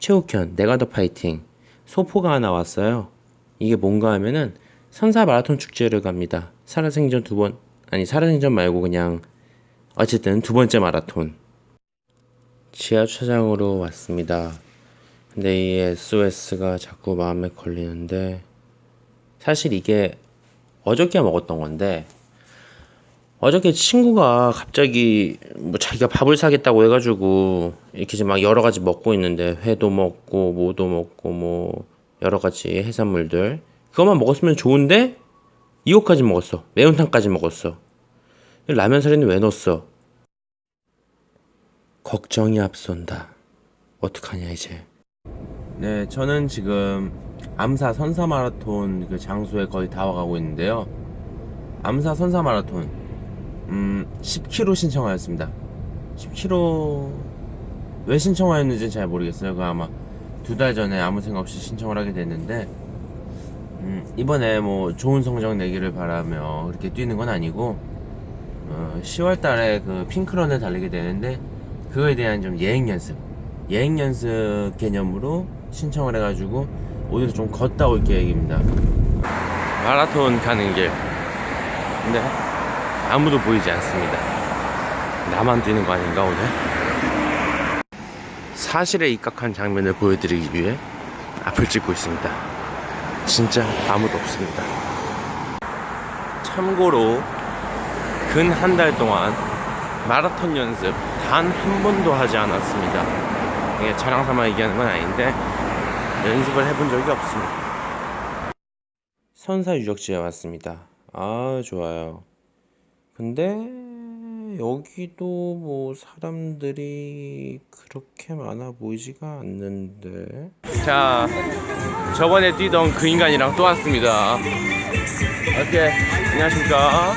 최욱현 내가 더 파이팅 소포가 하나 왔어요. 이게 뭔가 하면은 선사 마라톤 축제를 갑니다. 살아생전 두 번 아니 살아생전 말고 그냥 어쨌든 두 번째 마라톤 지하철장으로 왔습니다. 근데 이 SOS가 자꾸 마음에 걸리는데 사실 이게 어저께 먹었던 건데 어저께 친구가 갑자기 뭐 자기가 밥을 사겠다고 해가지고 이렇게 이제 막 여러 가지 먹고 있는데 회도 먹고 뭐도 먹고 뭐 여러 가지 해산물들 그것만 먹었으면 좋은데 이거까지 먹었어. 매운탕까지 먹었어. 라면 사리는 왜 넣었어? 걱정이 앞선다. 어떡하냐 이제. 네 저는 지금 암사 선사 마라톤 그 장소에 거의 다 와가고 있는데요. 암사 선사 마라톤 음, 10km 신청하였습니다. 10km 왜 신청하였는지는 잘 모르겠어요. 그 아마 두 달 전에 아무 생각 없이 신청을 하게 됐는데 음, 이번에 뭐 좋은 성적 내기를 바라며 그렇게 뛰는 건 아니고 어, 10월 달에 그 핑크런을 달리게 되는데 그거에 대한 좀 예행 연습 예행 연습 개념으로 신청을 해가지고 오늘 좀 걷다 올 계획입니다. 마라톤 가는 길 근데 아무도 보이지 않습니다. 나만 뛰는 거 아닌가 오늘? 사실에 입각한 장면을 보여드리기 위해 앞을 찍고 있습니다. 진짜 아무도 없습니다. 참고로 근 한 달 동안 마라톤 연습 단 한 번도 하지 않았습니다. 이게 자랑 삼아 얘기하는 건 아닌데 연습을 해본 적이 없습니다. 선사 유적지에 왔습니다. 아 좋아요. 근데 여기도 뭐 사람들이 그렇게 많아 보이지가 않는데. 자 저번에 뛰던 그 인간이랑 또 왔습니다. 오케이 안녕하십니까?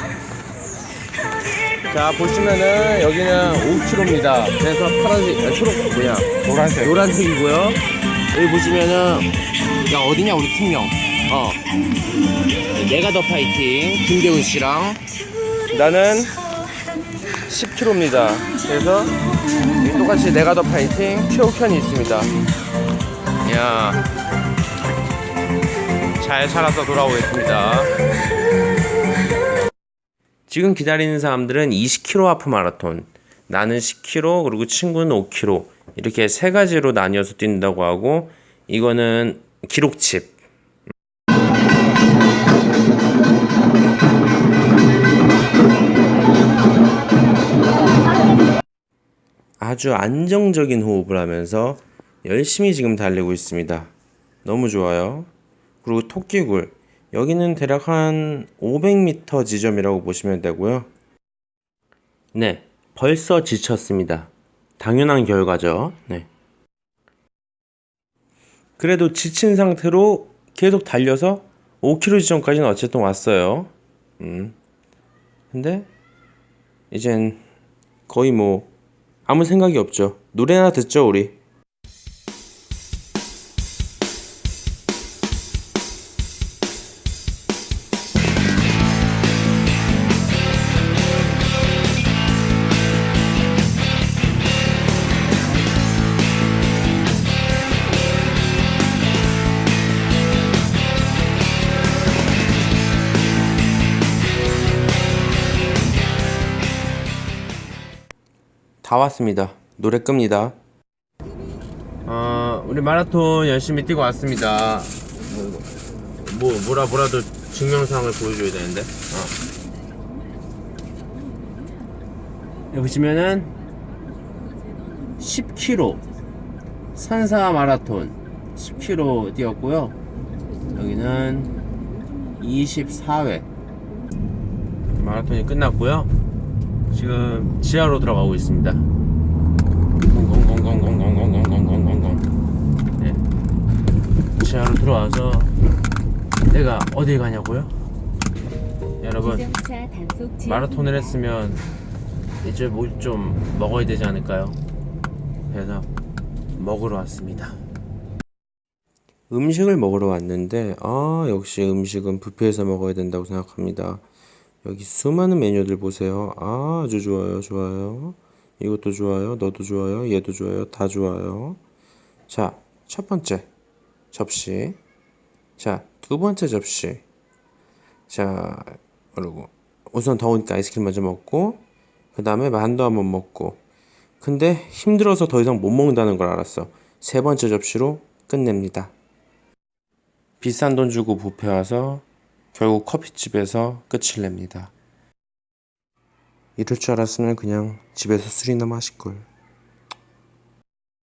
자 보시면은 여기는 5km입니다. 그래서 파란색 아, 초록 뭐야 노란색. 노란색이고요. 여기 보시면은 야 어디냐 우리 팀명. 어. 내가 더 파이팅 김대훈 씨랑 나는 10km입니다. 그래서 똑같이 내가 더 파이팅 최욱현이 있습니다. 이야 잘 살아서 돌아오겠습니다. 지금 기다리는 사람들은 20km 하프 마라톤, 나는 10km 그리고 친구는 5km 이렇게 세 가지로 나뉘어서 뛴다고 하고 이거는 기록칩 아주 안정적인 호흡을 하면서 열심히 지금 달리고 있습니다. 너무 좋아요. 그리고 토끼굴. 여기는 대략 한 500m 지점이라고 보시면 되고요. 네, 벌써 지쳤습니다. 당연한 결과죠. 네. 그래도 지친 상태로 계속 달려서 5km 지점까지는 어쨌든 왔어요. 음. 근데 이젠 거의 뭐 아무 생각이 없죠. 노래나 듣죠, 우리. 다 왔습니다. 노래 끕니다. 어, 우리 마라톤 열심히 뛰고 왔습니다. 뭐, 뭐 뭐라 뭐라도 증명사항을 보여줘야 되는데. 어. 여기 보시면은 10km 산사 마라톤 10km 뛰었고요. 여기는 24회 마라톤이 끝났고요. 지금 지하로 들어가고 있습니다. 공공공공공공공공공공공공. 네. 지하로 들어와서 내가 어디 가냐고요? 여러분. 마라톤을 했으면 이제 뭐 좀 먹어야 되지 않을까요? 그래서 먹으러 왔습니다. 음식을 먹으러 왔는데 아 역시 음식은 뷔페에서 먹어야 된다고 생각합니다. 여기 수많은 메뉴들 보세요. 아, 아주 좋아요, 좋아요. 이것도 좋아요, 너도 좋아요, 얘도 좋아요, 다 좋아요. 자, 첫 번째 접시. 자, 두 번째 접시. 자, 그리고 우선 더우니까 아이스크림 먼저 먹고, 그 다음에 만두 한번 먹고. 근데 힘들어서 더 이상 못 먹는다는 걸 알았어. 세 번째 접시로 끝냅니다. 비싼 돈 주고 뷔페 와서 결국 커피집에서 끝을 냅니다. 이럴 줄 알았으면 그냥 집에서 술이나 마실걸.